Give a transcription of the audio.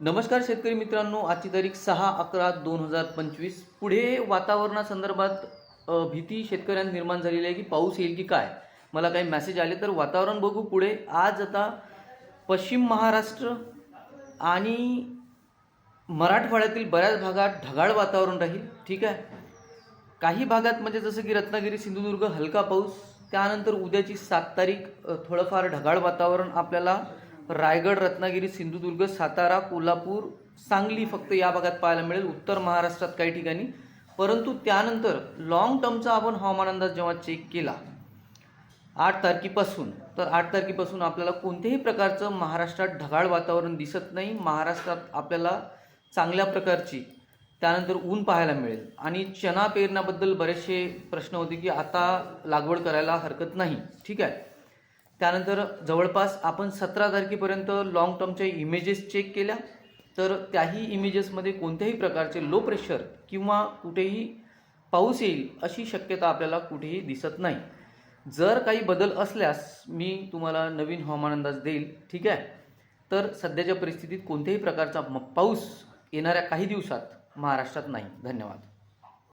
नमस्कार शेतकरी मित्रांनो आजची तारीख सहा अकरा दोन हजार पंचवीस. पुढे वातावरणासंदर्भात भीती शेतकऱ्यांना निर्माण झालेली आहे की पाऊस येईल की काय? मला काही मेसेज आले तर वातावरण बघू पुढे. आज आता पश्चिम महाराष्ट्र आणि मराठवाड्यातील बऱ्याच भागात ढगाळ वातावरण राहील ठीक आहे? काही भागात म्हणजे जसं की रत्नागिरी सिंधुदुर्ग हलका पाऊस. त्यानंतर उद्याची सात तारीख थोडंफार ढगाळ वातावरण आपल्याला रायगड रत्नागिरी सिंधुदुर्ग सातारा कोल्हापूर सांगली फक्त या भागात पाहायला मिळेल. उत्तर महाराष्ट्रात काही ठिकाणी. परंतु त्यानंतर लॉंग टर्मचा आपण हवामान अंदाज जेव्हा चेक केला आठ तारखेपासून तर आठ तारखेपासून आपल्याला कोणत्याही प्रकारचं महाराष्ट्रात ढगाळ वातावरण दिसत नाही. महाराष्ट्रात आपल्याला चांगल्या प्रकारची त्यानंतर ऊन पाहायला मिळेल. आणि चना पेरण्याबद्दल बरेचसे प्रश्न होते की आता लागवड करायला हरकत नाही. ठीक आहे? त्यानंतर जवळपास आपण सतरा तारखेपर्यंत लॉंग टर्मच्या इमेजेस चेक केल्या. तर त्याही इमेजेसमध्ये कोणत्याही प्रकारचे लो प्रेशर किंवा कुठेही पाऊस येईल अशी शक्यता आपल्याला कुठेही दिसत नाही. जर काही बदल असल्यास मी तुम्हाला नवीन हवामान अंदाज देईल. ठीक आहे? तर सध्याच्या परिस्थितीत कोणत्याही प्रकारचा म- पाऊस येणाऱ्या काही दिवसात महाराष्ट्रात नाही. धन्यवाद.